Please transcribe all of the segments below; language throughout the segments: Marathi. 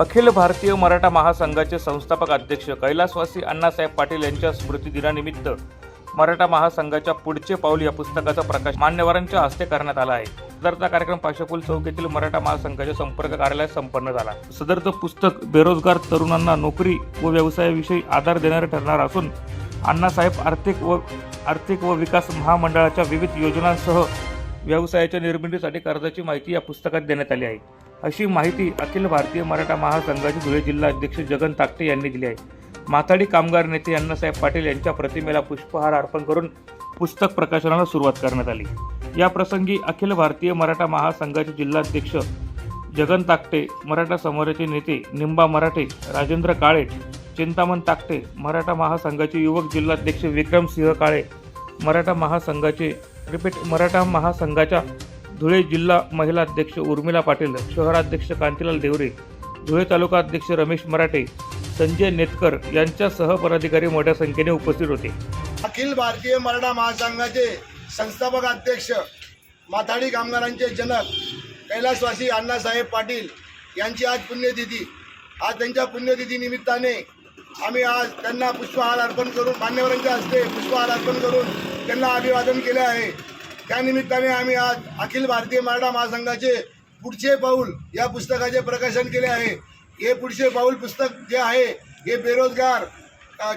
अखिल भारतीय मराठा महासंघाचे संस्थापक अध्यक्ष कैलासवासी अण्णासाहेब पाटील यांच्या स्मृतिदिनानिमित्त मराठा महासंघाच्या पुढचे पाऊल या पुस्तकाचा प्रकाश मान्यवरांच्या हस्ते करण्यात आला आहे. सदरचा कार्यक्रम पाशापूल चौक येथील मराठा महासंघाच्या संपर्क कार्यालयात संपन्न झाला. सदरचं पुस्तक बेरोजगार तरुणांना नोकरी व व्यवसायाविषयी आधार देणारे ठरणार असून अण्णासाहेब आर्थिक व आर्थिक व विकास महामंडळाच्या विविध योजनांसह व्यवसायाच्या निर्मितीसाठी कर्जाची माहिती या पुस्तकात देण्यात आली आहे. अशी माहिती अखिल भारतीय मराठा महासंघाचे धुळे जिल्हा अध्यक्ष जगन ताकटे यांनी दिली आहे. माथाडी कामगार नेते अण्णासाहेब पाटील यांच्या प्रतिमेला पुष्पहार अर्पण करून पुस्तक प्रकाशनाला सुरुवात करण्यात आली. या प्रसंगी अखिल भारतीय मराठा महासंघाचे जिल्हाध्यक्ष जगन ताकटे मराठा समाजाचे नेते निंबा मराठे राजेंद्र काळे चिंतामण ताकटे मराठा महासंघाचे युवक जिल्हाध्यक्ष विक्रम सिंह काळे मराठा महासंघाचे रिपीट मराठा महासंघाच्या धुळे जिल्हा महिला अध्यक्ष उर्मिला पाटील शहराध्यक्ष कांतीलाल देवरे धुळे तालुका अध्यक्ष रमेश मराठे संजय नेतकर यांच्यासह पदाधिकारी मोठ्या संख्येने उपस्थित होते. अखिल भारतीय मराठा महासंघाचे संस्थापक अध्यक्ष माथाडी कामगारांचे जनक कैलासवासी अण्णासाहेब पाटील यांची आज पुण्यतिथी. आज त्यांच्या पुण्यतिथी निमित्ताने आम्ही आज त्यांना पुष्पहार अर्पण करून मान्यवरांच्या हस्ते पुष्पहार अर्पण करून त्यांना अभिवादन केले आहे. त्यानिमित्ताने आम्ही आज अखिल भारतीय मराठा महासंघाचे पुढचे पाऊल या पुस्तकाचे प्रकाशन केले आहे. हे पुढचे पाऊल पुस्तक जे आहे हे बेरोजगार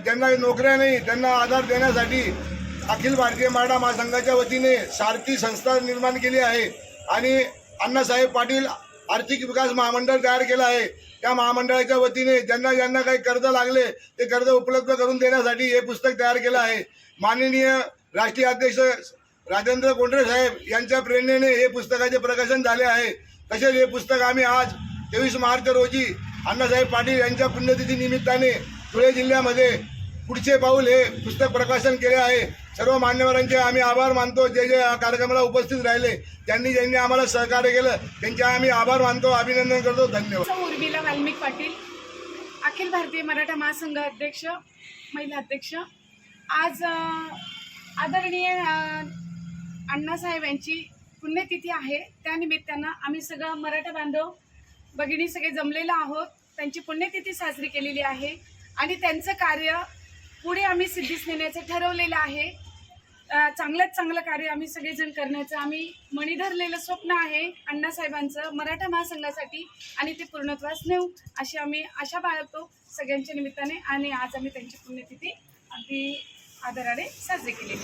ज्यांना नोकऱ्या नाही त्यांना आधार देण्यासाठी अखिल भारतीय मराठा महासंघाच्या वतीने सारथी संस्था निर्माण केली आहे. आणि अण्णासाहेब पाटील आर्थिक विकास महामंडळ तयार केलं आहे. त्या महामंडळाच्या वतीने ज्यांना ज्यांना काही कर्ज लागले ते कर्ज उपलब्ध करून देण्यासाठी हे पुस्तक तयार केलं आहे. माननीय राष्ट्रीय अध्यक्ष राजेंद्र कोंडरे साहेब यांच्या प्रेरणेने हे पुस्तकाचे प्रकाशन झाले आहे. तसेच हे पुस्तक आम्ही आज तेवीस मार्च रोजी अण्णासाहेब पाटील यांच्या पुण्यतिथी निमित्ताने धुळे जिल्ह्यामध्ये पुढचे पाऊल हे पुस्तक प्रकाशन केले आहे. सर्व मान्यवरांचे आम्ही आभार मानतो. जे जे कार्यक्रमाला उपस्थित राहिले त्यांनी ज्यांनी आम्हाला सहकार्य केलं त्यांचे आम्ही आभार मानतो अभिनंदन करतो धन्यवाद. उर्मिला वाल्मिक पाटील अखिल भारतीय मराठा महासंघ अध्यक्ष महिला अध्यक्ष. आज आदरणीय अण्णासाहेब यांची पुण्यतिथी आहे. त्यानिमित्तानं आम्ही सगळं मराठा बांधव भगिनी सगळे जमलेलो आहोत. त्यांची पुण्यतिथी साजरी केलेली आहे आणि त्यांचं कार्य पुढे आम्ही सिद्धीस नेण्याचं ठरवलेलं आहे. चांगल्यात चांगलं कार्य आम्ही सगळेजण करण्याचं आम्ही मणी धरलेलं स्वप्न आहे अण्णासाहेबांचं मराठा महासंघासाठी आणि ते पूर्णत्वास नेऊ अशी आम्ही आशा बाळगतो सगळ्यांच्या निमित्ताने आणि आज आम्ही त्यांची पुण्यतिथी अगदी आदराने साजरी केलेली आहे.